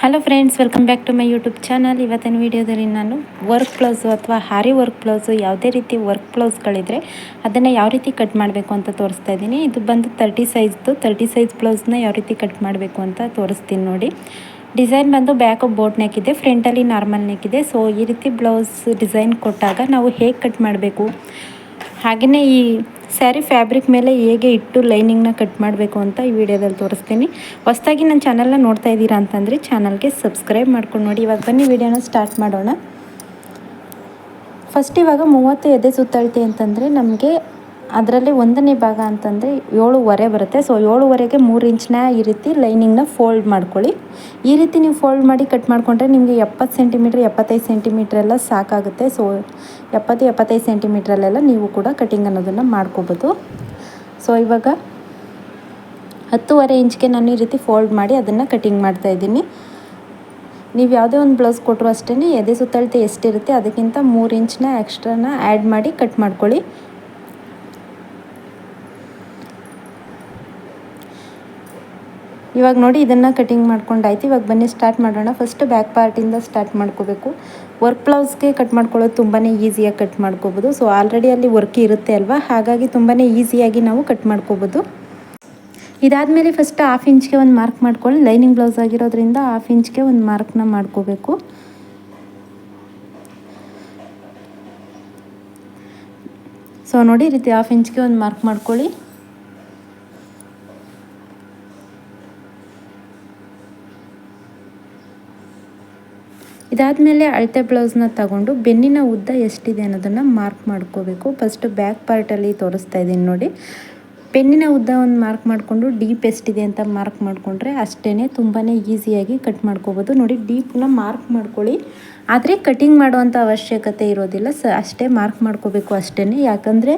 Hello friends welcome back to my YouTube channel ಇವತ್ತಿನ ವೀಡಿಯೋದಲ್ಲಿ ನಾನು ವರ್ಕ್ ಬ್ಲೌಸು ಅಥವಾ ಹಾರಿ ವರ್ಕ್ ಬ್ಲೌಸು ಯಾವುದೇ ರೀತಿ ವರ್ಕ್ ಬ್ಲೌಸ್ಗಳಿದ್ರೆ ಅದನ್ನು ಯಾವ ರೀತಿ ಕಟ್ ಮಾಡಬೇಕು ಅಂತ ತೋರಿಸ್ತಾ ಇದ್ದೀನಿ. ಇದು ಬಂದು ತರ್ಟಿ ಸೈಜ್ದು ತರ್ಟಿ ಸೈಜ್ ಬ್ಲೌಸ್ನ ಯಾವ ರೀತಿ ಕಟ್ ಮಾಡಬೇಕು ಅಂತ ತೋರಿಸ್ತೀನಿ ನೋಡಿ. ಡಿಸೈನ್ ಬಂದು ಬ್ಯಾಕ್ ಬೋಟ್ ನೆಕ್ ಇದೆ ಫ್ರಂಟಲ್ಲಿ ನಾರ್ಮಲ್ ನೆಕ್ ಸೊ ಈ ರೀತಿ ಬ್ಲೌಸ್ ಡಿಸೈನ್ ಕೊಟ್ಟಾಗ ನಾವು ಹೇಗೆ ಕಟ್ ಮಾಡಬೇಕು? ಹಾಗೆಯೇ ಈ ಸ್ಯಾರಿ ಫ್ಯಾಬ್ರಿಕ್ ಮೇಲೆ ಹೇಗೆ ಇಟ್ಟು ಲೈನಿಂಗ್ನ ಕಟ್ ಮಾಡಬೇಕು ಅಂತ ಈ ವಿಡಿಯೋದಲ್ಲಿ ತೋರಿಸ್ತೀನಿ. ಹೊಸ್ದಾಗಿ ನನ್ನ ಚಾನಲ್ನ ನೋಡ್ತಾ ಇದ್ದೀರಾ ಅಂತಂದರೆ ಚಾನಲ್ಗೆ ಸಬ್ಸ್ಕ್ರೈಬ್ ಮಾಡ್ಕೊಂಡು ನೋಡಿ. ಇವಾಗ ಬನ್ನಿ ವಿಡಿಯೋನ ಸ್ಟಾರ್ಟ್ ಮಾಡೋಣ. ಫಸ್ಟ್ ಇವಾಗ ಮೂವತ್ತು ಎದೆ ಸುತ್ತಳತೆ ಅಂತಂದರೆ ನಮಗೆ ಅದರಲ್ಲಿ ಒಂದನೇ ಭಾಗ ಅಂತಂದರೆ ಏಳುವರೆ ಬರುತ್ತೆ. ಸೊ ಏಳುವರೆಗೆ ಮೂರು ಇಂಚಿನ ಈ ರೀತಿ ಲೈನಿಂಗ್ನ ಫೋಲ್ಡ್ ಮಾಡ್ಕೊಳ್ಳಿ. ಈ ರೀತಿ ನೀವು ಫೋಲ್ಡ್ ಮಾಡಿ ಕಟ್ ಮಾಡಿಕೊಂಡ್ರೆ ನಿಮಗೆ ಎಪ್ಪತ್ತು ಸೆಂಟಿಮೀಟ್ರ್ ಎಪ್ಪತ್ತೈದು ಸೆಂಟಿಮೀಟ್ರ್ ಎಲ್ಲ ಸಾಕಾಗುತ್ತೆ. ಸೊ ಎಪ್ಪತ್ತು, ಎಪ್ಪತ್ತೈದು ಸೆಂಟಿಮೀಟ್ರಲ್ಲೆಲ್ಲ ನೀವು ಕೂಡ ಕಟಿಂಗ್ ಅನ್ನೋದನ್ನು ಮಾಡ್ಕೋಬೋದು. ಸೊ ಇವಾಗ ಹತ್ತುವರೆ ಇಂಚ್ಗೆ ನಾನು ಈ ರೀತಿ ಫೋಲ್ಡ್ ಮಾಡಿ ಅದನ್ನು ಕಟಿಂಗ್ ಮಾಡ್ತಾಯಿದ್ದೀನಿ ನೀವು ಯಾವುದೇ ಒಂದು ಬ್ಲೌಸ್ ಕೊಟ್ಟರು ಅಷ್ಟೇ ಎದೆ ಸುತ್ತಳತೆ ಎಷ್ಟಿರುತ್ತೆ ಅದಕ್ಕಿಂತ ಮೂರು ಇಂಚನ್ನ ಎಕ್ಸ್ಟ್ರಾನ ಆ್ಯಡ್ ಮಾಡಿ ಕಟ್ ಮಾಡ್ಕೊಳ್ಳಿ. ಇವಾಗ ನೋಡಿ ಇದನ್ನು ಕಟಿಂಗ್ ಮಾಡ್ಕೊಂಡಾಯ್ತು ಇವಾಗ ಬನ್ನಿ ಸ್ಟಾರ್ಟ್ ಮಾಡೋಣ. ಫಸ್ಟ್ ಬ್ಯಾಕ್ ಪಾರ್ಟಿಂದ ಸ್ಟಾರ್ಟ್ ಮಾಡ್ಕೋಬೇಕು. ವರ್ಕ್ ಬ್ಲೌಸ್ಗೆ ಕಟ್ ಮಾಡ್ಕೊಳ್ಳೋದು ತುಂಬಾ ಈಸಿಯಾಗಿ ಕಟ್ ಮಾಡ್ಕೋಬೋದು. ಸೊ ಆಲ್ರೆಡಿ ಅಲ್ಲಿ ವರ್ಕ್ ಇರುತ್ತೆ ಅಲ್ವಾ? ಹಾಗಾಗಿ ತುಂಬಾ ಈಸಿಯಾಗಿ ನಾವು ಕಟ್ ಮಾಡ್ಕೋಬೋದು. ಇದಾದಮೇಲೆ ಫಸ್ಟ್ ಹಾಫ್ ಇಂಚ್ಗೆ ಒಂದು ಮಾರ್ಕ್ ಮಾಡ್ಕೊಳ್ಳಿ. ಲೈನಿಂಗ್ ಬ್ಲೌಸ್ ಆಗಿರೋದ್ರಿಂದ ಹಾಫ್ ಇಂಚ್ಗೆ ಒಂದು ಮಾರ್ಕ್ನ ಮಾಡ್ಕೋಬೇಕು. ಸೊ ನೋಡಿ ರೀತಿ ಹಾಫ್ ಇಂಚ್ಗೆ ಒಂದು ಮಾರ್ಕ್ ಮಾಡ್ಕೊಳ್ಳಿ. ಇದಾದಮೇಲೆ ಅಳತೆ ಬ್ಲೌಸ್ನ ತಗೊಂಡು ಬೆನ್ನಿನ ಉದ್ದ ಎಷ್ಟಿದೆ ಅನ್ನೋದನ್ನು ಮಾರ್ಕ್ ಮಾಡ್ಕೋಬೇಕು. ಫಸ್ಟ್ ಬ್ಯಾಕ್ ಪಾರ್ಟಲ್ಲಿ ತೋರಿಸ್ತಾ ಇದ್ದೀನಿ ನೋಡಿ. ಬೆನ್ನಿನ ಉದ್ದ ಒಂದು ಮಾರ್ಕ್ ಮಾಡಿಕೊಂಡು ಡೀಪ್ ಎಷ್ಟಿದೆ ಅಂತ ಮಾರ್ಕ್ ಮಾಡಿಕೊಂಡ್ರೆ ಅಷ್ಟೇ ತುಂಬಾ ಈಸಿಯಾಗಿ ಕಟ್ ಮಾಡ್ಕೋಬೋದು. ನೋಡಿ ಡೀಪ್ನ ಮಾರ್ಕ್ ಮಾಡ್ಕೊಳ್ಳಿ. ಆದರೆ ಕಟಿಂಗ್ ಮಾಡುವಂಥ ಅವಶ್ಯಕತೆ ಇರೋದಿಲ್ಲ. ಸ, ಅಷ್ಟೇ ಮಾರ್ಕ್ ಮಾಡ್ಕೋಬೇಕು ಅಷ್ಟೇ ಯಾಕಂದರೆ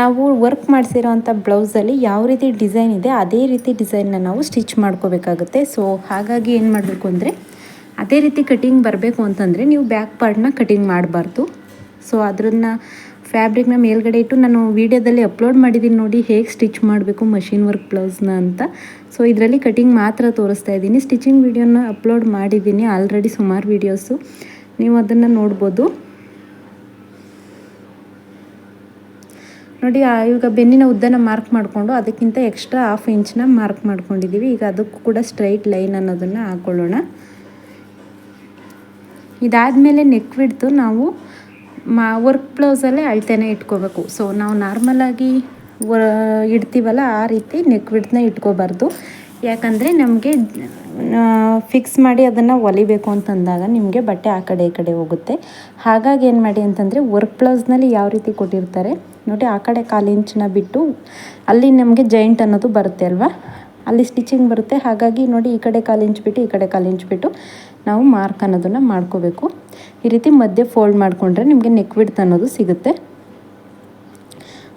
ನಾವು ವರ್ಕ್ ಮಾಡಿಸಿರೋವಂಥ ಬ್ಲೌಸಲ್ಲಿ ಯಾವ ರೀತಿ ಡಿಸೈನ್ ಇದೆ, ಅದೇ ರೀತಿ ಡಿಸೈನ್ನ ನಾವು ಸ್ಟಿಚ್ ಮಾಡ್ಕೋಬೇಕಾಗುತ್ತೆ. ಸೊ ಹಾಗಾಗಿ ಏನು ಮಾಡಬೇಕು ಅಂದರೆ ಅದೇ ರೀತಿ ಕಟಿಂಗ್ ಬರಬೇಕು ಅಂತಂದರೆ ನೀವು ಬ್ಯಾಕ್ ಪಾರ್ಟ್ನ ಕಟಿಂಗ್ ಮಾಡಬಾರ್ದು. ಸೊ ಅದನ್ನು ಫ್ಯಾಬ್ರಿಕ್ನ ಮೇಲ್ಗಡೆ ಇಟ್ಟು ನಾನು ವೀಡಿಯೋದಲ್ಲಿ ಅಪ್ಲೋಡ್ ಮಾಡಿದ್ದೀನಿ ನೋಡಿ ಹೇಗೆ ಸ್ಟಿಚ್ ಮಾಡಬೇಕು ಮಷಿನ್ ವರ್ಕ್ ಬ್ಲೌಸ್ನ ಅಂತ. ಸೊ ಇದರಲ್ಲಿ ಕಟಿಂಗ್ ಮಾತ್ರ ತೋರಿಸ್ತಾ ಇದ್ದೀನಿ. ಸ್ಟಿಚಿಂಗ್ ವೀಡಿಯೋನ ಅಪ್ಲೋಡ್ ಮಾಡಿದ್ದೀನಿ ಆಲ್ರೆಡಿ ಸುಮಾರು ವೀಡಿಯೋಸು ನೀವು ಅದನ್ನು ನೋಡ್ಬೋದು. ನೋಡಿ ಈಗ ಬೆನ್ನಿನ ಉದ್ದನ ಮಾರ್ಕ್ ಮಾಡಿಕೊಂಡು ಅದಕ್ಕಿಂತ ಎಕ್ಸ್ಟ್ರಾ ಹಾಫ್ ಇಂಚ್ನ ಮಾರ್ಕ್ ಮಾಡ್ಕೊಂಡಿದ್ದೀವಿ ಈಗ ಅದಕ್ಕೂ ಕೂಡ ಸ್ಟ್ರೈಟ್ ಲೈನ್ ಅನ್ನೋದನ್ನು ಹಾಕ್ಕೊಳ್ಳೋಣ ಇದಾದಮೇಲೆ ನೆಕ್ ಬಿಡ್ತು ನಾವು ಮಾ ವರ್ಕ್ ಬ್ಲೌಸಲ್ಲೇ ಅಳ್ತೆನೇ ಇಟ್ಕೋಬೇಕು. ಸೊ ನಾವು ನಾರ್ಮಲಾಗಿ ಇಡ್ತೀವಲ್ಲ ಆ ರೀತಿ ನೆಕ್ ಬಿಡ್ತನ್ನ ಇಟ್ಕೋಬಾರ್ದು. ಯಾಕಂದರೆ ನಮಗೆ ಫಿಕ್ಸ್ ಮಾಡಿ ಅದನ್ನು ಹೊಲಿಬೇಕು ಅಂತಂದಾಗ ನಿಮಗೆ ಬಟ್ಟೆ ಆ ಕಡೆ ಈ ಕಡೆ ಹೋಗುತ್ತೆ. ಹಾಗಾಗಿ ಏನು ಮಾಡಿ ಅಂತಂದರೆ ವರ್ಕ್ ಬ್ಲೌಸ್ನಲ್ಲಿ ಯಾವ ರೀತಿ ಕೊಟ್ಟಿರ್ತಾರೆ, ನೋಡಿ ಆ ಕಡೆ ಕಾಲಿಂಚನ್ನ ಬಿಟ್ಟು ಅಲ್ಲಿ ನಮಗೆ ಜಾಯಿಂಟ್ ಅನ್ನೋದು ಬರುತ್ತೆ ಅಲ್ವಾ? ಅಲ್ಲಿ ಸ್ಟಿಚಿಂಗ್ ಬರುತ್ತೆ. ಹಾಗಾಗಿ ನೋಡಿ ಈ ಕಡೆ ಕಾಲು ಇಂಚ್ ಬಿಟ್ಟು, ಈ ಕಡೆ ಕಾಲು ಬಿಟ್ಟು ನಾವು ಮಾರ್ಕ್ ಅನ್ನೋದನ್ನು ಮಾಡ್ಕೋಬೇಕು. ಈ ರೀತಿ ಮಧ್ಯೆ ಫೋಲ್ಡ್ ಮಾಡಿಕೊಂಡ್ರೆ ನಿಮಗೆ ನೆಕ್ ವಿಡ್ತ್ ಅನ್ನೋದು ಸಿಗುತ್ತೆ.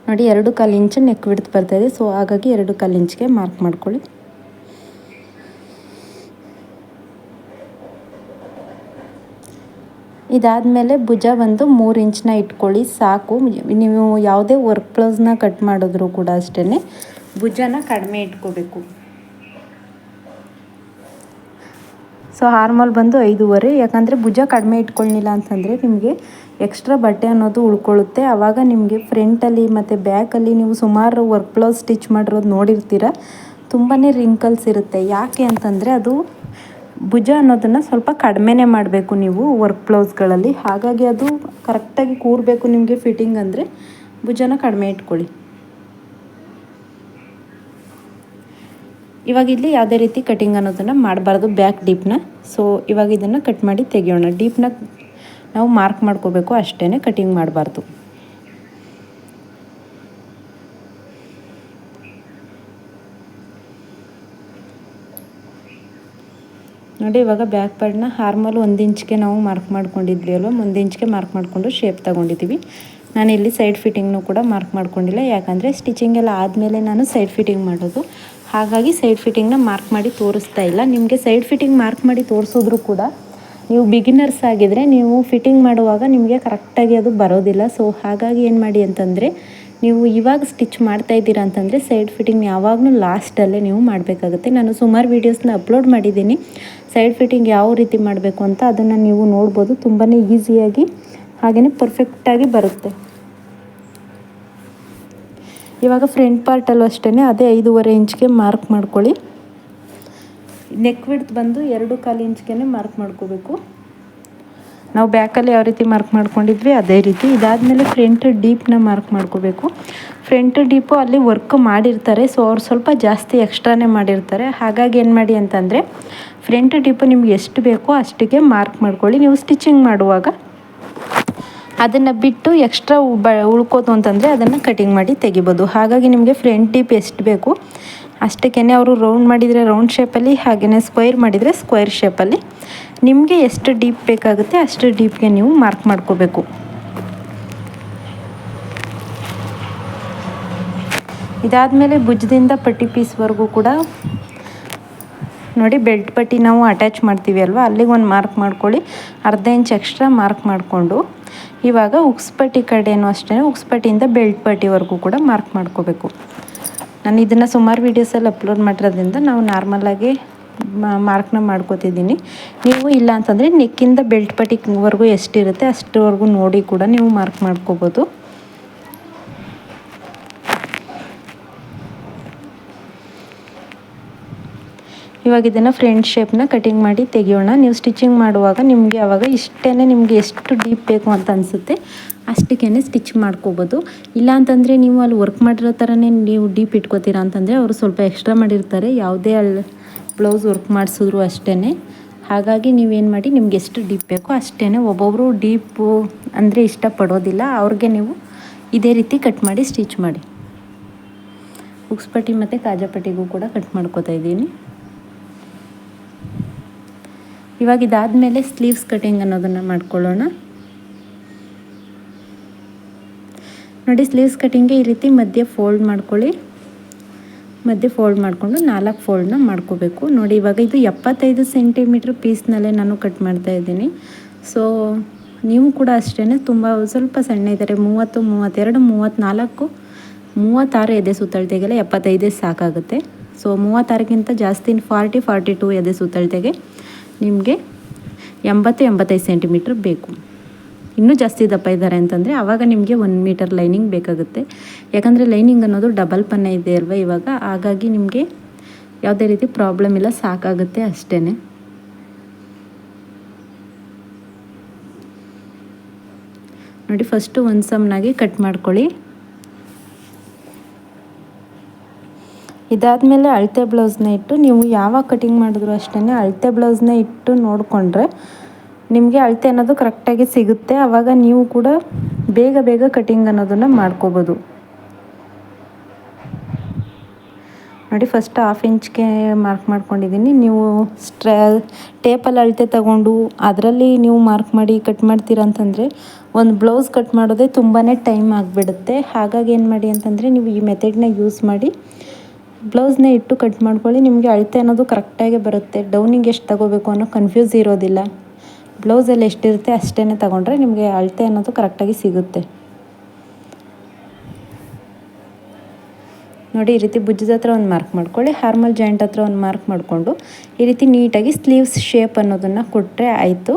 ನೋಡಿ, ಎರಡು ಕಾಲು ಇಂಚು ನೆಕ್ ವಿಡ್ತ್ ಇದೆ. ಸೊ ಹಾಗಾಗಿ ಎರಡು ಕಾಲು ಇಂಚ್ಗೆ ಮಾರ್ಕ್ ಮಾಡ್ಕೊಳ್ಳಿ. ಇದಾದಮೇಲೆ ಭುಜ ಬಂದು ಮೂರು ಇಂಚನ್ನ ಇಟ್ಕೊಳ್ಳಿ. ಸಾಕು. ನೀವು ಯಾವುದೇ ವರ್ಕ್ ಬ್ಲೌಸ್ನ ಕಟ್ ಮಾಡಿದ್ರು ಕೂಡ ಅಷ್ಟೇ ಭುಜನ ಕಡಿಮೆ ಇಟ್ಕೋಬೇಕು. ಸೊ ಹಾರ್ಮಲ್ ಬಂದು ಐದೂವರೆ. ಯಾಕಂದರೆ ಭುಜ ಕಡಿಮೆ ಇಟ್ಕೊಳ್ಳಿಲ್ಲ ಅಂತಂದರೆ ನಿಮಗೆ ಎಕ್ಸ್ಟ್ರಾ ಬಟ್ಟೆ ಅನ್ನೋದು ಉಳ್ಕೊಳ್ಳುತ್ತೆ. ಆವಾಗ ನಿಮಗೆ ಫ್ರಂಟಲ್ಲಿ ಮತ್ತು ಬ್ಯಾಕಲ್ಲಿ ನೀವು ಸುಮಾರು ವರ್ಕ್ ಬ್ಲೌಸ್ ಸ್ಟಿಚ್ ಮಾಡಿರೋದು ನೋಡಿರ್ತೀರ. ತುಂಬಾ ರಿಂಕಲ್ಸ್ ಇರುತ್ತೆ. ಯಾಕೆ ಅಂತಂದರೆ ಅದು ಭುಜ ಅನ್ನೋದನ್ನು ಸ್ವಲ್ಪ ಕಡಿಮೆನೇ ಮಾಡಬೇಕು ನೀವು ವರ್ಕ್ ಬ್ಲೌಸ್ಗಳಲ್ಲಿ ಹಾಗಾಗಿ ಅದು ಕರೆಕ್ಟಾಗಿ ಕೂರಬೇಕು ನಿಮಗೆ ಫಿಟ್ಟಿಂಗ್ ಅಂದರೆ ಭುಜನ ಕಡಿಮೆ ಇಟ್ಕೊಳ್ಳಿ. ಇವಾಗ ಇಲ್ಲಿ ಯಾವುದೇ ರೀತಿ ಕಟಿಂಗ್ ಅನ್ನೋದನ್ನು ಮಾಡಬಾರ್ದು ಬ್ಯಾಕ್ ಡೀಪ್ನ ಸೊ ಇವಾಗ ಇದನ್ನು ಕಟ್ ಮಾಡಿ ತೆಗೆಯೋಣ. ಡೀಪ್ನ ನಾವು ಮಾರ್ಕ್ ಮಾಡ್ಕೋಬೇಕು ಅಷ್ಟೇ ಕಟಿಂಗ್ ಮಾಡಬಾರ್ದು. ನೋಡಿ, ಇವಾಗ ಬ್ಯಾಕ್ ಪಾರ್ಟ್ನ ಹಾರ್ಮಲ್ ಒಂದು ಇಂಚ್ಗೆ ನಾವು ಮಾರ್ಕ್ ಮಾಡ್ಕೊಂಡಿದ್ವಿ ಅಲ್ವ? ಒಂದು ಇಂಚ್ಗೆ ಮಾರ್ಕ್ ಮಾಡಿಕೊಂಡು ಶೇಪ್ ತೊಗೊಂಡಿದ್ದೀವಿ ನಾನು ಇಲ್ಲಿ ಸೈಡ್ ಫಿಟ್ಟಿಂಗ್ನು ಕೂಡ ಮಾರ್ಕ್ ಮಾಡ್ಕೊಂಡಿಲ್ಲ. ಯಾಕಂದರೆ ಸ್ಟಿಚಿಂಗ್ ಎಲ್ಲ ಆದಮೇಲೆ ನಾನು ಸೈಡ್ ಫಿಟ್ಟಿಂಗ್ ಮಾಡೋದು ಹಾಗಾಗಿ ಸೈಡ್ ಫಿಟ್ಟಿಂಗ್ನ ಮಾರ್ಕ್ ಮಾಡಿ ತೋರಿಸ್ತಾ ಇಲ್ಲ. ನಿಮಗೆ ಸೈಡ್ ಫಿಟ್ಟಿಂಗ್ ಮಾರ್ಕ್ ಮಾಡಿ ತೋರಿಸಿದ್ರು ಕೂಡ ನೀವು ಬಿಗಿನರ್ಸ್ ಆಗಿದ್ದರೆ ನೀವು ಫಿಟ್ಟಿಂಗ್ ಮಾಡುವಾಗ ನಿಮಗೆ ಕರೆಕ್ಟಾಗಿ ಅದು ಬರೋದಿಲ್ಲ. ಸೊ ಹಾಗಾಗಿ ಏನು ಮಾಡಿ ಅಂತಂದರೆ ನೀವು ಇವಾಗ ಸ್ಟಿಚ್ ಮಾಡ್ತಾ ಇದ್ದೀರಾ ಅಂತಂದರೆ ಸೈಡ್ ಫಿಟ್ಟಿಂಗ್ ಯಾವಾಗಲೂ ಲಾಸ್ಟಲ್ಲೇ ನೀವು ಮಾಡಬೇಕಾಗುತ್ತೆ. ನಾನು ಸುಮಾರು ವೀಡಿಯೋಸ್ನ ಅಪ್ಲೋಡ್ ಮಾಡಿದ್ದೀನಿ. ಸೈಡ್ ಫಿಟ್ಟಿಂಗ್ ಯಾವ ರೀತಿ ಮಾಡಬೇಕು ಅಂತ ಅದನ್ನು ನೀವು ನೋಡ್ಬೋದು. ತುಂಬಾ ಈಸಿಯಾಗಿ ಹಾಗೆಯೇ ಪರ್ಫೆಕ್ಟಾಗಿ ಬರುತ್ತೆ. ಇವಾಗ ಫ್ರಂಟ್ ಪಾರ್ಟಲ್ಲೂ ಅಷ್ಟೇ ಅದೇ ಐದೂವರೆ ಇಂಚ್ಗೆ ಮಾರ್ಕ್ ಮಾಡ್ಕೊಳ್ಳಿ. ನೆಕ್ ವಿಡ್ತ್ ಬಂದು ಎರಡು ಕಾಲು ಇಂಚ್ಗೆ ಮಾರ್ಕ್ ಮಾಡ್ಕೋಬೇಕು. ನಾವು ಬ್ಯಾಕಲ್ಲಿ ಯಾವ ರೀತಿ ಮಾರ್ಕ್ ಮಾಡ್ಕೊಂಡಿದ್ವಿ ಅದೇ ರೀತಿ. ಇದಾದಮೇಲೆ ಫ್ರಂಟ್ ಡೀಪ್ನ ಮಾರ್ಕ್ ಮಾಡ್ಕೋಬೇಕು. ಫ್ರಂಟ್ ಡೀಪು ಅಲ್ಲಿ ವರ್ಕ್ ಮಾಡಿರ್ತಾರೆ ಸೊ ಅವ್ರು ಸ್ವಲ್ಪ ಜಾಸ್ತಿ ಎಕ್ಸ್ಟ್ರಾನೇ ಮಾಡಿರ್ತಾರೆ. ಹಾಗಾಗಿ ಏನು ಮಾಡಿ ಅಂತಂದರೆ ಫ್ರಂಟ್ ಡೀಪು ನಿಮ್ಗೆ ಎಷ್ಟು ಬೇಕೋ ಅಷ್ಟಿಗೆ ಮಾರ್ಕ್ ಮಾಡ್ಕೊಳ್ಳಿ. ನೀವು ಸ್ಟಿಚಿಂಗ್ ಮಾಡುವಾಗ ಅದನ್ನು ಬಿಟ್ಟು ಎಕ್ಸ್ಟ್ರಾ ಬ ಉಳ್ಕೋತು ಅಂತಂದರೆ ಅದನ್ನು ಕಟಿಂಗ್ ಮಾಡಿ ತೆಗಿಬೋದು. ಹಾಗಾಗಿ ನಿಮಗೆ ಫ್ರಂಟ್ ಟಿಪ್ ಎಷ್ಟು ಬೇಕು? ಅಷ್ಟಕ್ಕೇ ಅವರು ರೌಂಡ್ ಮಾಡಿದರೆ ರೌಂಡ್ ಶೇಪಲ್ಲಿ ಹಾಗೆಯೇ ಸ್ಕ್ವೈರ್ ಮಾಡಿದರೆ ಸ್ಕ್ವೈರ್ ಶೇಪಲ್ಲಿ ನಿಮಗೆ ಎಷ್ಟು ಡೀಪ್ ಬೇಕಾಗುತ್ತೆ ಅಷ್ಟು ಡೀಪ್ಗೆ ನೀವು ಮಾರ್ಕ್ ಮಾಡ್ಕೋಬೇಕು. ಇದಾದಮೇಲೆ ಭುಜದಿಂದ ಪಟ್ಟಿ ಪೀಸ್ವರೆಗೂ ಕೂಡ ನೋಡಿ ಬೆಲ್ಟ್ ಪಟ್ಟಿ ನಾವು ಅಟ್ಯಾಚ್ ಮಾಡ್ತೀವಿ ಅಲ್ವಾ? ಅಲ್ಲಿಗೆ ಒಂದು ಮಾರ್ಕ್ ಮಾಡ್ಕೊಳ್ಳಿ. ಅರ್ಧ ಇಂಚ್ ಎಕ್ಸ್ಟ್ರಾ ಮಾರ್ಕ್ ಮಾಡಿಕೊಂಡು. ಇವಾಗ ಉಕ್ಸ್ಪಟ್ಟಿ ಕಡೆಯೂ ಅಷ್ಟೇ ಉಕ್ಸ್ಪಟ್ಟಿಯಿಂದ ಬೆಲ್ಟ್ ಪಟ್ಟಿವರೆಗೂ ಕೂಡ ಮಾರ್ಕ್ ಮಾಡ್ಕೋಬೇಕು. ನಾನು ಇದನ್ನು ಸುಮಾರು ವೀಡಿಯೋಸಲ್ಲಿ ಅಪ್ಲೋಡ್ ಮಾಡಿರೋದ್ರಿಂದ ನಾವು ನಾರ್ಮಲಾಗಿ ಮಾರ್ಕ್ನ ಮಾಡ್ಕೋತಿದ್ದೀನಿ. ನೀವು ಇಲ್ಲ ಅಂತಂದರೆ ನೆಕ್ಕಿಂದ ಬೆಲ್ಟ್ ಪಟ್ಟಿವರೆಗೂ ಎಷ್ಟಿರುತ್ತೆ ಅಷ್ಟರವರೆಗೂ ನೋಡಿ ಕೂಡ ನೀವು ಮಾರ್ಕ್ ಮಾಡ್ಕೋಬೋದು. ಇವಾಗ ಇದನ್ನು ಫ್ರೆಂಡ್ ಶೇಪ್ನ ಕಟಿಂಗ್ ಮಾಡಿ ತೆಗಿಯೋಣ. ನೀವು ಸ್ಟಿಚಿಂಗ್ ಮಾಡುವಾಗ ನಿಮಗೆ ಆವಾಗ ಇಷ್ಟೇ ನಿಮಗೆ ಎಷ್ಟು ಡೀಪ್ ಬೇಕು ಅಂತ ಅನಿಸುತ್ತೆ. ಅಷ್ಟಕ್ಕೇ ಸ್ಟಿಚ್ ಮಾಡ್ಕೋಬೋದು. ಇಲ್ಲ ಅಂತಂದರೆ ನೀವು ಅಲ್ಲಿ ವರ್ಕ್ ಮಾಡಿರೋ ಥರನೇ ನೀವು ಡೀಪ್ ಇಟ್ಕೋತೀರಾ ಅಂತಂದರೆ ಅವರು ಸ್ವಲ್ಪ ಎಕ್ಸ್ಟ್ರಾ ಮಾಡಿರ್ತಾರೆ. ಯಾವುದೇ ಅಲ್ಲಿ ಬ್ಲೌಸ್ ವರ್ಕ್ ಮಾಡಿಸಿದ್ರು ಅಷ್ಟೇ ಹಾಗಾಗಿ ನೀವೇನು ಮಾಡಿ ನಿಮ್ಗೆ ಎಷ್ಟು ಡೀಪ್ ಬೇಕೋ ಅಷ್ಟೇ ಒಬ್ಬೊಬ್ಬರು ಡೀಪು ಅಂದರೆ ಇಷ್ಟಪಡೋದಿಲ್ಲ. ಅವ್ರಿಗೆ ನೀವು ಇದೇ ರೀತಿ ಕಟ್ ಮಾಡಿ ಸ್ಟಿಚ್ ಮಾಡಿ. ಉಕ್ಸ್ಪಟ್ಟಿ ಮತ್ತು ಕಾಜಾಪಟ್ಟಿಗೂ ಕೂಡ ಕಟ್ ಮಾಡ್ಕೋತಾ ಇದ್ದೀನಿ. ಇವಾಗ ಇದಾದಮೇಲೆ ಸ್ಲೀವ್ಸ್ ಕಟಿಂಗ್ ಅನ್ನೋದನ್ನು ಮಾಡ್ಕೊಳ್ಳೋಣ. ನೋಡಿ ಸ್ಲೀವ್ಸ್ ಕಟಿಂಗ್ಗೆ ಈ ರೀತಿ ಮಧ್ಯೆ ಫೋಲ್ಡ್ ಮಾಡ್ಕೊಳ್ಳಿ. ಮಧ್ಯೆ ಫೋಲ್ಡ್ ಮಾಡಿಕೊಂಡು ನಾಲ್ಕು ಫೋಲ್ಡ್ನ ಮಾಡ್ಕೋಬೇಕು. ನೋಡಿ ಇವಾಗ ಇದು ಎಪ್ಪತ್ತೈದು ಸೆಂಟಿಮೀಟ್ರ್ ಪೀಸ್ನಲ್ಲೇ ನಾನು ಕಟ್ ಮಾಡ್ತಾ ಇದ್ದೀನಿ. ಸೊ ನೀವು ಕೂಡ ಅಷ್ಟೇ ತುಂಬ ಸ್ವಲ್ಪ ಸಣ್ಣ ಇದ್ದಾರೆ. ಮೂವತ್ತು, ಮೂವತ್ತೆರಡು ಮೂವತ್ತ್ನಾಲ್ಕು ಮೂವತ್ತಾರು ಎದೆ ಸುತ್ತಳತೆಗೆಲ್ಲ ಎಪ್ಪತ್ತೈದೇ ಸಾಕಾಗುತ್ತೆ. ಸೊ ಮೂವತ್ತಾರಕ್ಕಿಂತ ಜಾಸ್ತಿ ಫಾರ್ಟಿ ಫಾರ್ಟಿ ಟೂ ಎದೆ ಸುತ್ತಳತೆಗೆ ನಿಮಗೆ ಎಂಬತ್ತು ಎಂಬತ್ತೈದು ಸೆಂಟಿಮೀಟ್ರ್ ಬೇಕು. ಇನ್ನೂ ಜಾಸ್ತಿ ದಪ್ಪ ಇದ್ದಾರೆ ಅಂತಂದರೆ ಆವಾಗ ನಿಮಗೆ ಒನ್ ಮೀಟರ್ ಲೈನಿಂಗ್ ಬೇಕಾಗುತ್ತೆ. ಯಾಕಂದರೆ ಲೈನಿಂಗ್ ಅನ್ನೋದು ಡಬಲ್ ಪನ್ನ ಇದೆ ಅಲ್ವಾ ಇವಾಗ? ಹಾಗಾಗಿ ನಿಮಗೆ ಯಾವುದೇ ರೀತಿ ಪ್ರಾಬ್ಲಮ್ ಇಲ್ಲ, ಸಾಕಾಗುತ್ತೆ ಅಷ್ಟೇ ನೋಡಿ ಫಸ್ಟು ಒಂದು ಸಮನಾಗಿ ಕಟ್ ಮಾಡ್ಕೊಳ್ಳಿ. ಇದಾದಮೇಲೆ ಅಳತೆ ಬ್ಲೌಸ್ನ ಇಟ್ಟು ನೀವು ಯಾವಾಗ ಕಟಿಂಗ್ ಮಾಡಿದ್ರು ಅಷ್ಟೇ ಅಳತೆ ಬ್ಲೌಸ್ನ ಇಟ್ಟು ನೋಡಿಕೊಂಡ್ರೆ ನಿಮಗೆ ಅಳತೆ ಅನ್ನೋದು ಕರೆಕ್ಟಾಗಿ ಸಿಗುತ್ತೆ. ಆವಾಗ ನೀವು ಕೂಡ ಬೇಗ ಬೇಗ ಕಟಿಂಗ್ ಅನ್ನೋದನ್ನು ಮಾಡ್ಕೋಬೋದು. ನೋಡಿ ಫಸ್ಟ್ ಹಾಫ್ ಇಂಚ್ಗೆ ಮಾರ್ಕ್ ಮಾಡ್ಕೊಂಡಿದ್ದೀನಿ. ನೀವು ಸ್ಟ್ರಾ, ಟೇಪಲ್ಲಿ ಅಳತೆ ತಗೊಂಡು ಅದರಲ್ಲಿ ನೀವು ಮಾರ್ಕ್ ಮಾಡಿ ಕಟ್ ಮಾಡ್ತೀರ ಅಂತಂದರೆ ಒಂದು ಬ್ಲೌಸ್ ಕಟ್ ಮಾಡೋದೇ ತುಂಬಾ ಟೈಮ್ ಆಗಿಬಿಡುತ್ತೆ. ಹಾಗಾಗಿ ಏನು ಮಾಡಿ ಅಂತಂದರೆ ನೀವು ಈ ಮೆಥಡ್ನ ಯೂಸ್ ಮಾಡಿ ಬ್ಲೌಸ್ನೇ ಇಟ್ಟು ಕಟ್ ಮಾಡ್ಕೊಳ್ಳಿ, ನಿಮಗೆ ಅಳತೆ ಅನ್ನೋದು ಕರೆಕ್ಟಾಗಿ ಬರುತ್ತೆ. ಡೌನಿಂಗ್ ಎಷ್ಟು ತಗೋಬೇಕು ಅನ್ನೋ ಕನ್ಫ್ಯೂಸ್ ಇರೋದಿಲ್ಲ. ಬ್ಲೌಸಲ್ಲಿ ಎಷ್ಟಿರುತ್ತೆ ಅಷ್ಟೇ ತಗೊಂಡ್ರೆ ನಿಮಗೆ ಅಳತೆ ಅನ್ನೋದು ಕರೆಕ್ಟಾಗಿ ಸಿಗುತ್ತೆ. ನೋಡಿ, ಈ ರೀತಿ ಬುಜ್ಜದ ಹತ್ರ ಒಂದು ಮಾರ್ಕ್ ಮಾಡ್ಕೊಳ್ಳಿ, ಹಾರ್ಮಲ್ ಜಾಯಿಂಟ್ ಹತ್ರ ಒಂದು ಮಾರ್ಕ್ ಮಾಡಿಕೊಂಡು, ಈ ರೀತಿ ನೀಟಾಗಿ ಸ್ಲೀವ್ಸ್ ಶೇಪ್ ಅನ್ನೋದನ್ನು ಕೊಟ್ಟರೆ ಆಯಿತು.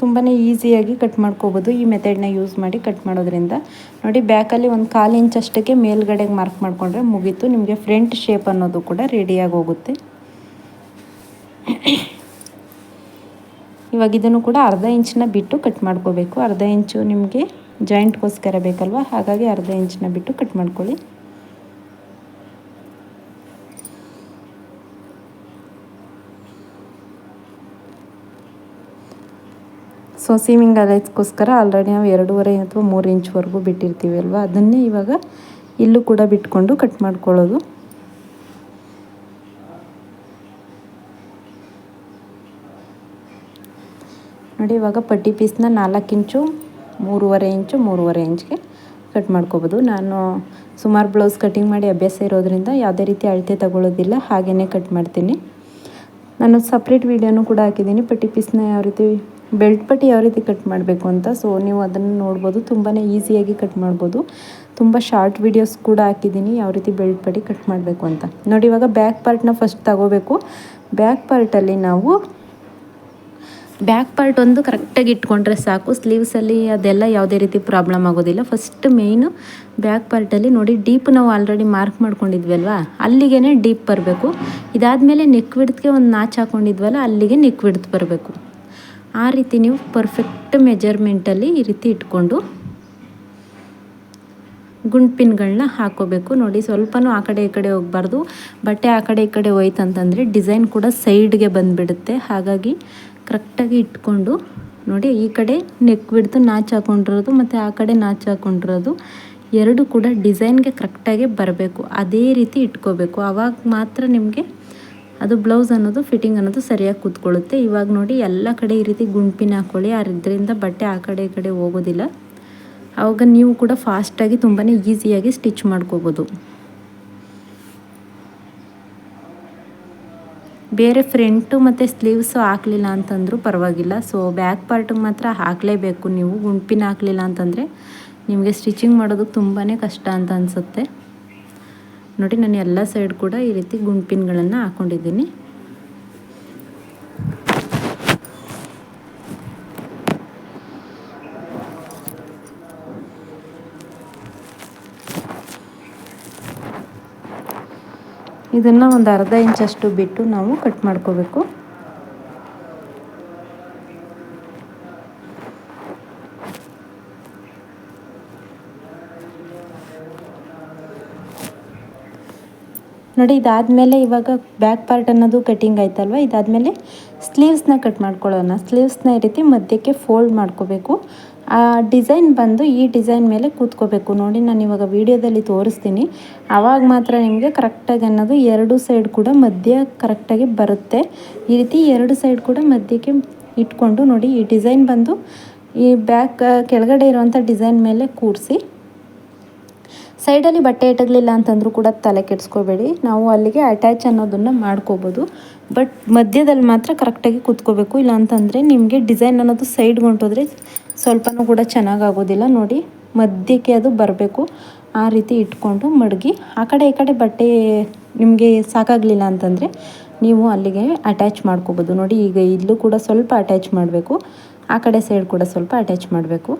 ತುಂಬಾ ಈಸಿಯಾಗಿ ಕಟ್ ಮಾಡ್ಕೋಬೋದು. ಈ ಮೆಥಡ್ನ ಯೂಸ್ ಮಾಡಿ ಕಟ್ ಮಾಡೋದ್ರಿಂದ. ನೋಡಿ ಬ್ಯಾಕಲ್ಲಿ ಒಂದು ಕಾಲು ಇಂಚ್ ಅಷ್ಟಕ್ಕೆ ಮೇಲ್ಗಡೆಗೆ ಮಾರ್ಕ್ ಮಾಡಿಕೊಂಡ್ರೆ ಮುಗೀತು. ನಿಮಗೆ ಫ್ರಂಟ್ ಶೇಪ್ ಅನ್ನೋದು ಕೂಡ ರೆಡಿಯಾಗಿ ಹೋಗುತ್ತೆ. ಇವಾಗ ಇದನ್ನು ಕೂಡ ಅರ್ಧ ಇಂಚನ್ನ ಬಿಟ್ಟು ಕಟ್ ಮಾಡ್ಕೋಬೇಕು. ಅರ್ಧ ಇಂಚು ನಿಮಗೆ ಜಾಯಿಂಟ್ಗೋಸ್ಕರ ಬೇಕಲ್ವ? ಹಾಗಾಗಿ ಅರ್ಧ ಇಂಚನ್ನ ಬಿಟ್ಟು ಕಟ್ ಮಾಡ್ಕೊಳ್ಳಿ. ಸೊ ಸೀಮಿಂಗ್ ಅಲೈಸ್ಗೋಸ್ಕರ ಆಲ್ರೆಡಿ ನಾವು ಎರಡೂವರೆ ಅಥವಾ ಮೂರು ಇಂಚ್ವರೆಗೂ ಬಿಟ್ಟಿರ್ತೀವಿ ಅಲ್ವಾ? ಅದನ್ನೇ ಇವಾಗ ಇಲ್ಲೂ ಕೂಡ ಬಿಟ್ಕೊಂಡು ಕಟ್ ಮಾಡ್ಕೊಳ್ಳೋದು. ನೋಡಿ, ಇವಾಗ ಪಟ್ಟಿ ಪೀಸ್ನ ನಾಲ್ಕು ಇಂಚು, ಮೂರುವರೆ ಇಂಚು, ಮೂರುವರೆ ಇಂಚ್ಗೆ ಕಟ್ ಮಾಡ್ಕೋಬೋದು. ನಾನು ಸುಮಾರು ಬ್ಲೌಸ್ ಕಟಿಂಗ್ ಮಾಡಿ ಅಭ್ಯಾಸ ಇರೋದ್ರಿಂದ ಯಾವುದೇ ರೀತಿ ಅಳತೆ ತಗೊಳ್ಳೋದಿಲ್ಲ ಹಾಗೆಯೇ ಕಟ್ ಮಾಡ್ತೀನಿ. ನಾನು ಸಪ್ರೇಟ್ ವೀಡಿಯೋನು ಕೂಡ ಹಾಕಿದ್ದೀನಿ. ಪಟ್ಟಿ ಪೀಸ್ನ ಯಾವ ರೀತಿ ಬೆಲ್ಟ್ ಪಟ್ಟಿ ಯಾವ ರೀತಿ ಕಟ್ ಮಾಡಬೇಕು ಅಂತ ಸೊ ನೀವು ಅದನ್ನು ನೋಡ್ಬೋದು. ತುಂಬಾ ಈಸಿಯಾಗಿ ಕಟ್ ಮಾಡ್ಬೋದು. ತುಂಬ ಶಾರ್ಟ್ ವೀಡಿಯೋಸ್ ಕೂಡ ಹಾಕಿದ್ದೀನಿ ಯಾವ ರೀತಿ ಬೆಲ್ಟ್ ಪಟ್ಟಿ ಕಟ್ ಮಾಡಬೇಕು ಅಂತ. ನೋಡಿ, ಇವಾಗ ಬ್ಯಾಕ್ ಪಾರ್ಟ್ನ ಫಸ್ಟ್ ತಗೋಬೇಕು. ಬ್ಯಾಕ್ ಪಾರ್ಟಲ್ಲಿ ನಾವು ಬ್ಯಾಕ್ ಪಾರ್ಟ್ ಒಂದು ಕರೆಕ್ಟಾಗಿ ಇಟ್ಕೊಂಡ್ರೆ ಸಾಕು. ಸ್ಲೀವ್ಸಲ್ಲಿ ಅದೆಲ್ಲ ಯಾವುದೇ ರೀತಿ ಪ್ರಾಬ್ಲಮ್ ಆಗೋದಿಲ್ಲ. ಫಸ್ಟ್ ಮೇಯ್ನು ಬ್ಯಾಕ್ ಪಾರ್ಟಲ್ಲಿ ನೋಡಿ ಡೀಪ್ ನಾವು ಆಲ್ರೆಡಿ ಮಾರ್ಕ್ ಮಾಡ್ಕೊಂಡಿದ್ವಿ ಅಲ್ವಾ? ಅಲ್ಲಿಗೆ ಡೀಪ್ ಬರಬೇಕು. ಇದಾದಮೇಲೆ ನೆಕ್ ವಿಡ್ತ್ಗೆ ಒಂದು ನಾಚ್ ಹಾಕೊಂಡಿದ್ವಲ್ಲ, ಅಲ್ಲಿಗೆ ನೆಕ್ ವಿಡ್ತ್ ಬರಬೇಕು. ಆ ರೀತಿ ನೀವು ಪರ್ಫೆಕ್ಟ್ ಮೆಜರ್ಮೆಂಟಲ್ಲಿ ಈ ರೀತಿ ಇಟ್ಕೊಂಡು ಗುಂಡ್ಪಿನ್ಗಳನ್ನ ಹಾಕೋಬೇಕು. ನೋಡಿ, ಸ್ವಲ್ಪನೂ ಆ ಕಡೆ ಈ ಕಡೆ ಹೋಗಬಾರ್ದು. ಬಟ್ಟೆ ಆ ಕಡೆ ಈ ಕಡೆ ಹೋಯ್ತಂತಂದರೆ ಡಿಸೈನ್ ಕೂಡ ಸೈಡ್ಗೆ ಬಂದುಬಿಡುತ್ತೆ. ಹಾಗಾಗಿ ಕರೆಕ್ಟಾಗಿ ಇಟ್ಕೊಂಡು ನೋಡಿ, ಈ ಕಡೆ ನೆಕ್ ಬಿಡ್ತು ನಾಚು ಹಾಕೊಂಡಿರೋದು ಮತ್ತು ಆ ಕಡೆ ನಾಚು ಹಾಕೊಂಡಿರೋದು ಎರಡು ಕೂಡ ಡಿಸೈನ್ಗೆ ಕರೆಕ್ಟಾಗಿ ಬರಬೇಕು. ಅದೇ ರೀತಿ ಇಟ್ಕೋಬೇಕು. ಆವಾಗ ಮಾತ್ರ ನಿಮಗೆ ಅದು ಬ್ಲೌಸ್ ಅನ್ನೋದು ಫಿಟ್ಟಿಂಗ್ ಅನ್ನೋದು ಸರಿಯಾಗಿ ಕೂತ್ಕೊಳ್ಳುತ್ತೆ. ಇವಾಗ ನೋಡಿ ಎಲ್ಲ ಕಡೆ ಈ ರೀತಿ ಗುಂಪಿನ ಹಾಕ್ಕೊಳ್ಳಿ ಅದರಿಂದ ಬಟ್ಟೆ ಆ ಕಡೆ ಕಡೆ ಹೋಗೋದಿಲ್ಲ. ಆವಾಗ ನೀವು ಕೂಡ ಫಾಸ್ಟಾಗಿ ತುಂಬಾ ಈಸಿಯಾಗಿ ಸ್ಟಿಚ್ ಮಾಡ್ಕೋಬೋದು. ಬೇರೆ ಫ್ರಂಟು ಮತ್ತು ಸ್ಲೀವ್ಸು ಹಾಕಲಿಲ್ಲ ಅಂತಂದರೂ ಪರವಾಗಿಲ್ಲ. ಸೊ ಬ್ಯಾಕ್ ಪಾರ್ಟಿಗೆ ಮಾತ್ರ ಹಾಕಲೇಬೇಕು ನೀವು. ಗುಂಪಿನ ಹಾಕಲಿಲ್ಲ ಅಂತಂದರೆ ನಿಮಗೆ ಸ್ಟಿಚಿಂಗ್ ಮಾಡೋದಕ್ಕೆ ತುಂಬಾ ಕಷ್ಟ ಅಂತ ಅನಿಸುತ್ತೆ. ನೋಡಿ, ನಾನು ಎಲ್ಲ ಸೈಡ್ ಕೂಡ ಈ ರೀತಿ ಗುಂಪಿನ್ಗಳನ್ನು ಹಾಕೊಂಡಿದ್ದೀನಿ. ಇದನ್ನು ಒಂದು ಅರ್ಧ ಇಂಚಷ್ಟು ಬಿಟ್ಟು ನಾವು ಕಟ್ ಮಾಡ್ಕೋಬೇಕು. ನೋಡಿ, ಇದಾದಮೇಲೆ ಇವಾಗ ಬ್ಯಾಕ್ ಪಾರ್ಟ್ ಅನ್ನೋದು ಕಟಿಂಗ್ ಆಯ್ತಲ್ವ? ಇದಾದಮೇಲೆ ಸ್ಲೀವ್ಸ್ನ ಕಟ್ ಮಾಡ್ಕೊಳ್ಳೋಣ. ಸ್ಲೀವ್ಸ್ನ ಈ ರೀತಿ ಮಧ್ಯಕ್ಕೆ ಫೋಲ್ಡ್ ಮಾಡ್ಕೋಬೇಕು. ಆ ಡಿಸೈನ್ ಬಂದು ಈ ಡಿಸೈನ್ ಮೇಲೆ ಕೂತ್ಕೋಬೇಕು. ನೋಡಿ, ನಾನು ಇವಾಗ ವೀಡಿಯೋದಲ್ಲಿ ತೋರಿಸ್ತೀನಿ. ಆವಾಗ ಮಾತ್ರ ನಿಮಗೆ ಕರೆಕ್ಟಾಗಿ ಅನ್ನೋದು ಎರಡು ಸೈಡ್ ಕೂಡ ಮಧ್ಯ ಕರೆಕ್ಟಾಗಿ ಬರುತ್ತೆ. ಈ ರೀತಿ ಎರಡು ಸೈಡ್ ಕೂಡ ಮಧ್ಯಕ್ಕೆ ಇಟ್ಕೊಂಡು ನೋಡಿ, ಈ ಡಿಸೈನ್ ಬಂದು ಈ ಬ್ಯಾಕ್ ಕೆಳಗಡೆ ಇರುವಂಥ ಡಿಸೈನ್ ಮೇಲೆ ಕೂರಿಸಿ. ಸೈಡಲ್ಲಿ ಬಟ್ಟೆ ಇಟ್ಟಗಲಿಲ್ಲ ಅಂತಂದರೂ ಕೂಡ ತಲೆ ಕೆಡಿಸ್ಕೋಬೇಡಿ. ನಾವು ಅಲ್ಲಿಗೆ ಅಟ್ಯಾಚ್ ಅನ್ನೋದನ್ನು ಮಾಡ್ಕೋಬೋದು. ಬಟ್ ಮಧ್ಯದಲ್ಲಿ ಮಾತ್ರ ಕರೆಕ್ಟಾಗಿ ಕೂತ್ಕೋಬೇಕು. ಇಲ್ಲ ಅಂತಂದರೆ ನಿಮಗೆ ಡಿಸೈನ್ ಅನ್ನೋದು ಸೈಡ್ ಹೊಂಟೋದ್ರೆ ಸ್ವಲ್ಪನೂ ಕೂಡ ಚೆನ್ನಾಗಾಗೋದಿಲ್ಲ. ನೋಡಿ, ಮಧ್ಯಕ್ಕೆ ಅದು ಬರಬೇಕು. ಆ ರೀತಿ ಇಟ್ಕೊಂಡು ಮಡಗಿ, ಆ ಕಡೆ ಈ ಕಡೆ ಬಟ್ಟೆ ನಿಮಗೆ ಸಾಕಾಗಲಿಲ್ಲ ಅಂತಂದರೆ ನೀವು ಅಲ್ಲಿಗೆ ಅಟ್ಯಾಚ್ ಮಾಡ್ಕೋಬೋದು. ನೋಡಿ, ಈಗ ಇಲ್ಲೂ ಕೂಡ ಸ್ವಲ್ಪ ಅಟ್ಯಾಚ್ ಮಾಡಬೇಕು. ಆ ಕಡೆ ಸೈಡ್ ಕೂಡ ಸ್ವಲ್ಪ ಅಟ್ಯಾಚ್ ಮಾಡಬೇಕು.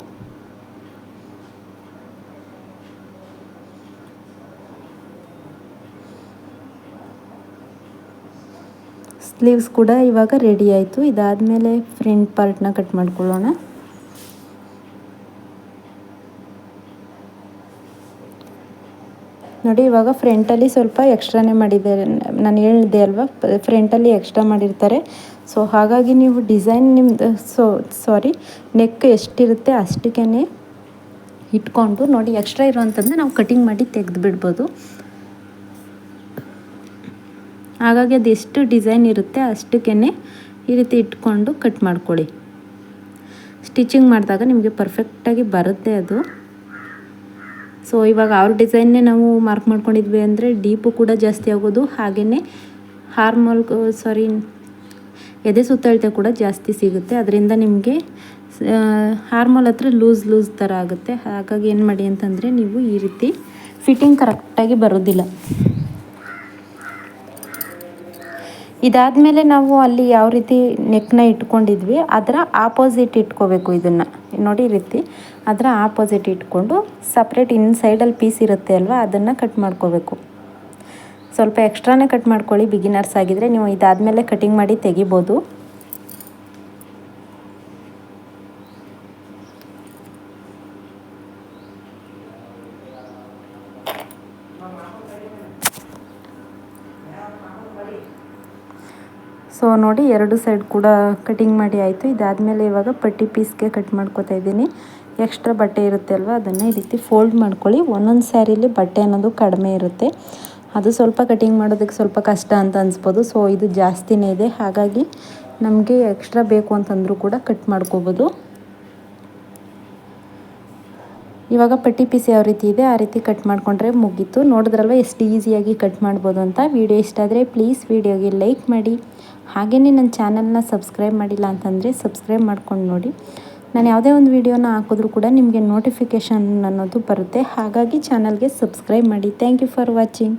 ಸ್ಲೀವ್ಸ್ ಕೂಡ ಇವಾಗ ರೆಡಿ ಆಯಿತು. ಇದಾದಮೇಲೆ ಫ್ರಂಟ್ ಪಾರ್ಟ್ನ ಕಟ್ ಮಾಡ್ಕೊಳ್ಳೋಣ. ನೋಡಿ, ಇವಾಗ ಫ್ರಂಟಲ್ಲಿ ಸ್ವಲ್ಪ ಎಕ್ಸ್ಟ್ರಾನೇ ಮಾಡಿದ್ದಾರೆ ನಾನು ಹೇಳಿದೆ ಅಲ್ವಾ ಫ್ರಂಟಲ್ಲಿ ಎಕ್ಸ್ಟ್ರಾ ಮಾಡಿರ್ತಾರೆ. ಸೊ ಹಾಗಾಗಿ ನೀವು ಡಿಸೈನ್ ನಿಮ್ಮದು ಸೊ ಸಾರಿ ನೆಕ್ ಎಷ್ಟಿರುತ್ತೆ ಅಷ್ಟಕ್ಕೇ ಇಟ್ಕೊಂಡು ನೋಡಿ ಎಕ್ಸ್ಟ್ರಾ ಇರೋವಂಥದ್ದನ್ನ ನಾವು ಕಟಿಂಗ್ ಮಾಡಿ ತೆಗೆದು ಬಿಡ್ಬೋದು ಹಾಗಾಗಿ ಅದು ಎಷ್ಟು ಡಿಸೈನ್ ಇರುತ್ತೆ ಅಷ್ಟಕ್ಕೇ ಈ ರೀತಿ ಇಟ್ಕೊಂಡು ಕಟ್ ಮಾಡ್ಕೊಳ್ಳಿ. ಸ್ಟಿಚಿಂಗ್ ಮಾಡಿದಾಗ ನಿಮಗೆ ಪರ್ಫೆಕ್ಟಾಗಿ ಬರುತ್ತೆ ಅದು. ಸೊ ಇವಾಗ ಅವ್ರ ಡಿಸೈನ್ನೇ ನಾವು ಮಾರ್ಕ್ ಮಾಡ್ಕೊಂಡಿದ್ವಿ ಅಂದರೆ ಡೀಪು ಕೂಡ ಜಾಸ್ತಿ ಆಗೋದು. ಹಾಗೆಯೇ ಹಾರ್ಮೋಲ್ ಸಾರಿ ಎದೆ ಸುತ್ತಳತೆ ಕೂಡ ಜಾಸ್ತಿ ಸಿಗುತ್ತೆ. ಅದರಿಂದ ನಿಮಗೆ ಹಾರ್ಮೋಲ್ ಹತ್ರ ಲೂಸ್ ಲೂಸ್ ಥರ ಆಗುತ್ತೆ. ಹಾಗಾಗಿ ಏನು ಮಾಡಿ ಅಂತಂದರೆ ನೀವು ಈ ರೀತಿ ಫಿಟ್ಟಿಂಗ್ ಕರೆಕ್ಟಾಗಿ ಬರೋದಿಲ್ಲ. ಇದಾದಮೇಲೆ ನಾವು ಅಲ್ಲಿ ಯಾವ ರೀತಿ ನೆಕ್ನ ಇಟ್ಕೊಂಡಿದ್ವಿ, ಅದರ ಆಪೋಸಿಟ್ ಇಟ್ಕೋಬೇಕು ಇದನ್ನು. ನೋಡಿ ರೀತಿ, ಅದರ ಆಪೋಸಿಟ್ ಇಟ್ಕೊಂಡು ಸಪ್ರೇಟ್ ಇನ್ ಸೈಡಲ್ಲಿ ಪೀಸ್ ಇರುತ್ತೆ ಅಲ್ವಾ, ಅದನ್ನು ಕಟ್ ಮಾಡ್ಕೋಬೇಕು. ಸ್ವಲ್ಪ ಎಕ್ಸ್ಟ್ರಾನೇ ಕಟ್ ಮಾಡ್ಕೊಳ್ಳಿ ಬಿಗಿನರ್ಸ್ ಆಗಿದ್ದರೆ ನೀವು ಇದಾದಮೇಲೆ ಕಟಿಂಗ್ ಮಾಡಿ ತೆಗಿಬೋದು. ಸೊ ನೋಡಿ ಎರಡು ಸೈಡ್ ಕೂಡ ಕಟಿಂಗ್ ಮಾಡಿ ಆಯಿತು. ಇದಾದಮೇಲೆ ಇವಾಗ ಪಟ್ಟಿ ಪೀಸ್ಗೆ ಕಟ್ ಮಾಡ್ಕೋತಾ ಇದ್ದೀನಿ. ಎಕ್ಸ್ಟ್ರಾ ಬಟ್ಟೆ ಇರುತ್ತೆ ಅಲ್ವ? ಅದನ್ನು ಈ ರೀತಿ ಫೋಲ್ಡ್ ಮಾಡ್ಕೊಳ್ಳಿ. ಒಂದೊಂದು ಸ್ಯಾರಿಲಿ ಬಟ್ಟೆ ಅನ್ನೋದು ಕಡಿಮೆ ಇರುತ್ತೆ. ಅದು ಸ್ವಲ್ಪ ಕಟಿಂಗ್ ಮಾಡೋದಕ್ಕೆ ಸ್ವಲ್ಪ ಕಷ್ಟ ಅಂತ ಅನಿಸ್ಬೋದು. ಸೊ ಇದು ಜಾಸ್ತಿನೇ ಇದೆ. ಹಾಗಾಗಿ ನಮಗೆ ಎಕ್ಸ್ಟ್ರಾ ಬೇಕು ಅಂತಂದರೂ ಕೂಡ ಕಟ್ ಮಾಡ್ಕೋಬೋದು. ಇವಾಗ ಪಟ್ಟಿ ಪೀಸ್ ಯಾವ ರೀತಿ ಇದೆ? ಆ ರೀತಿ ಕಟ್ ಮಾಡಿಕೊಂಡ್ರೆ ಮುಗೀತು. ನೋಡಿದ್ರಲ್ವ? ಎಷ್ಟು ಈಸಿಯಾಗಿ ಕಟ್ ಮಾಡ್ಬೋದು ಅಂತ. ವಿಡಿಯೋ ಇಷ್ಟ ಆದರೆ ಪ್ಲೀಸ್ ವಿಡಿಯೋಗೆ ಲೈಕ್ ಮಾಡಿ. ಹಾಗೆಯೇ ನನ್ನ ಚಾನಲ್ನ ಸಬ್ಸ್ಕ್ರೈಬ್ ಮಾಡಿಲ್ಲ ಅಂತಂದರೆ ಸಬ್ಸ್ಕ್ರೈಬ್ ಮಾಡ್ಕೊಂಡು ನೋಡಿ. ನಾನು ಯಾವುದೇ ಒಂದು ವಿಡಿಯೋನ ಹಾಕಿದ್ರೂ ಕೂಡ ನಿಮಗೆ ನೋಟಿಫಿಕೇಷನ್ ಅನ್ನೋದು ಬರುತ್ತೆ. ಹಾಗಾಗಿ ಚಾನಲ್ಗೆ ಸಬ್ಸ್ಕ್ರೈಬ್ ಮಾಡಿ. Thank you for watching